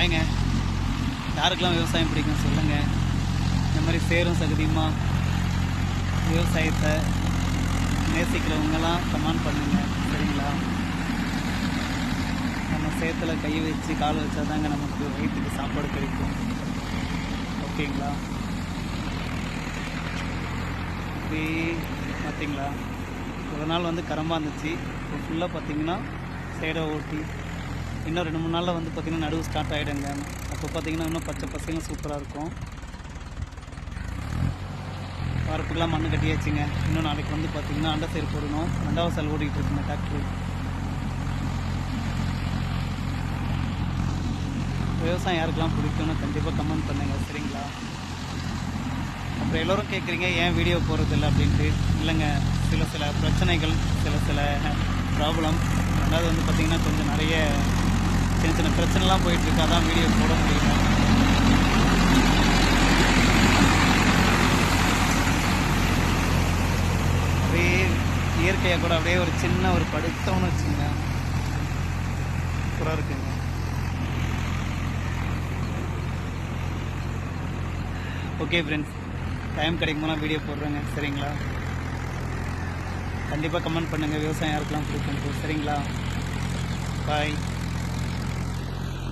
ஹாய்ங்க யாருக்கெல்லாம் விவசாயம் பிடிக்கும் சொல்லுங்கள் இந்த மாதிரி சேரும் சகதியுமாக விவசாயத்தை நேசிக்கிறவங்கெல்லாம் கமெண்ட் பண்ணுங்க. சரிங்களா? நம்ம சேத்துல கை வச்சு கால் வச்சா தாங்க நமக்கு வயிற்றுக்கு சாப்பாடு கிடைக்கும். ஓகேங்களா? இப்படி பார்த்தீங்களா? ஒரு நாள் வந்து கரம்பாக இருந்துச்சு. இப்போ ஃபுல்லாக பார்த்தீங்கன்னா சேடை ஓட்டி இன்னும் ரெண்டு மூணு நாளில் வந்து பார்த்தீங்கன்னா நடுவு ஸ்டார்ட் ஆகிடுங்க அப்போ பார்த்தீங்கன்னா இன்னும் பச்சை பசங்க சூப்பராக இருக்கும். வரப்புக்கெல்லாம் மண்ணு கட்டியாச்சுங்க. இன்னும் நாளைக்கு வந்து பார்த்திங்கன்னா அண்டை சைடு போடணும். ரெண்டாவது சால் ஓடிக்கிட்டு இருக்குங்க டிராக்டர் விவசாயம் யாருக்கெல்லாம் பிடிக்கும்னு கண்டிப்பாக கமெண்ட் பண்ணுங்க. சரிங்களா? அப்புறம் எல்லோரும் கேட்குறீங்க ஏன் வீடியோ போகிறது இல்லை அப்படின்ட்டு. இல்லைங்க சில சில பிரச்சனைகள் சில சில ப்ராப்ளம் ரெண்டாவது வந்து பார்த்திங்கன்னா கொஞ்சம் நிறைய சின்ன சின்ன பிரச்சனைலாம் போயிட்டுருக்கு அதான் வீடியோ போட முடியல அப்படியே இயற்கையாக கூட அப்படியே ஒரு சின்ன ஒரு படுத்தம்னு வச்சுங்க சூப்பராக இருக்குங்க. ஓகே ஃப்ரெண்ட்ஸ் டைம் கிடைக்குமா வீடியோ போடுறேங்க. சரிங்களா? கண்டிப்பாக கமெண்ட் பண்ணுங்கள் விவசாயம் யாருக்கெல்லாம் பிடிக்கும் சரிங்களா? பாய்